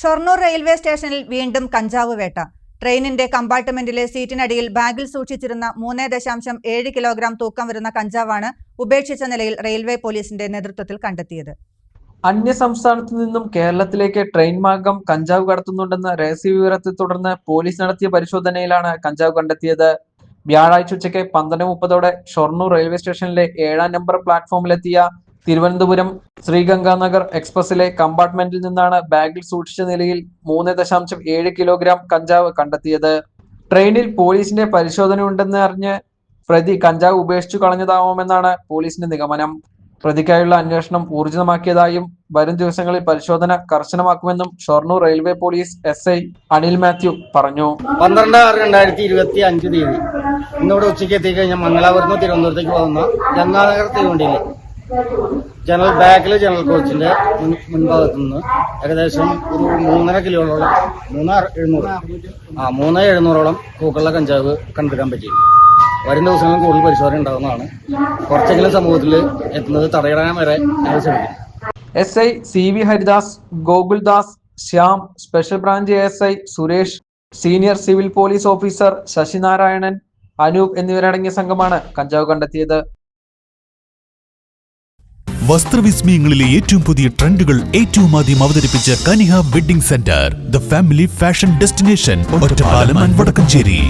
Shoranur railway സ്റ്റേഷനിൽ വീണ്ടും കഞ്ചാവ് വേട്ട. ട്രെയിനിന്റെ കമ്പാർട്ട്മെന്റിലെ സീറ്റിനടിയിൽ ബാഗിൽ സൂക്ഷിച്ചിരുന്ന മൂന്ന് ദശാംശം ഏഴ് കിലോഗ്രാം തൂക്കം വരുന്ന കഞ്ചാവാണ് ഉപേക്ഷിച്ച നിലയിൽ റെയിൽവേ പോലീസിന്റെ നേതൃത്വത്തിൽ കണ്ടെത്തിയത്. അന്യ സംസ്ഥാനത്തു നിന്നും കേരളത്തിലേക്ക് ട്രെയിൻ മാർഗം കഞ്ചാവ് കടത്തുന്നുണ്ടെന്ന രഹസ്യ വിവരത്തെ തുടർന്ന് പോലീസ് നടത്തിയ പരിശോധനയിലാണ് കഞ്ചാവ് കണ്ടെത്തിയത്. വ്യാഴാഴ്ച ഉച്ചയ്ക്ക് പന്ത്രണ്ട് മുപ്പതോടെ ഷൊർണൂർ റെയിൽവേ സ്റ്റേഷനിലെ ഏഴാം നമ്പർ പ്ലാറ്റ്ഫോമിലെത്തിയ തിരുവനന്തപുരം ശ്രീഗംഗാനഗർ എക്സ്പ്രസിലെ കമ്പാർട്ട്മെന്റിൽ നിന്നാണ് ബാഗിൽ സൂക്ഷിച്ച നിലയിൽ മൂന്ന് ദശാംശം ഏഴ് കിലോഗ്രാം കഞ്ചാവ് കണ്ടെത്തിയത്. ട്രെയിനിൽ പോലീസിന്റെ പരിശോധന ഉണ്ടെന്ന് അറിഞ്ഞ് പ്രതി കഞ്ചാവ് ഉപേക്ഷിച്ചു കളഞ്ഞതാവുമെന്നാണ് പോലീസിന്റെ നിഗമനം. പ്രതിക്കായുള്ള അന്വേഷണം ഊർജിതമാക്കിയതായും വരും ദിവസങ്ങളിൽ പരിശോധന കർശനമാക്കുമെന്നും Shoranur railway police S I Anil Mathew പറഞ്ഞു. പന്ത്രണ്ട് ആറ് രണ്ടായിരത്തി ഇരുപത്തി അഞ്ച് തീയതി. ഇന്നിവിടെ ഉച്ചയ്ക്ക് എത്തിക്കഴിഞ്ഞാൽ മംഗലാപുരത്ത് തിരുവനന്തപുരത്തേക്ക് പോകുന്ന ഗംഗാനഗർ തീവണ്ടിയിൽ ജനറൽ ബാക്കിൽ ജനറൽ കോച്ചിന്റെ മുൻ- മുൻഭാഗത്തു നിന്ന് ഏകദേശം ഒരു മൂന്നര കിലോയോളം മൂന്ന് എഴുന്നൂറ് ആ മൂന്ന് എഴുന്നൂറോളം പൂക്കളുടെ കഞ്ചാവ് കണ്ടെടുക്കാൻ പറ്റി വരും ദിവസങ്ങളിൽ കൂടുതൽ പരിശോധന ഉണ്ടാകുന്നതാണ് കുറച്ചെങ്കിലും സമൂഹത്തിൽ എത്തുന്നത് തടയിടാൻ വരെ ഞങ്ങൾ ശ്രമിക്കും S I C V Haridas Gokuldas Shyam special branch S I Suresh senior civil police officer Sasinarayanan Anoop എന്നിവരടങ്ങിയ സംഘമാണ് കഞ്ചാവ് കണ്ടെത്തിയത്. വസ്ത്രവിസ്മയങ്ങളിലെ ഏറ്റവും പുതിയ ട്രെൻഡുകൾ ഏറ്റവും ആദ്യം അവതരിപ്പിച്ച Kaniha wedding centre the family fashion destination Vadakkanchery.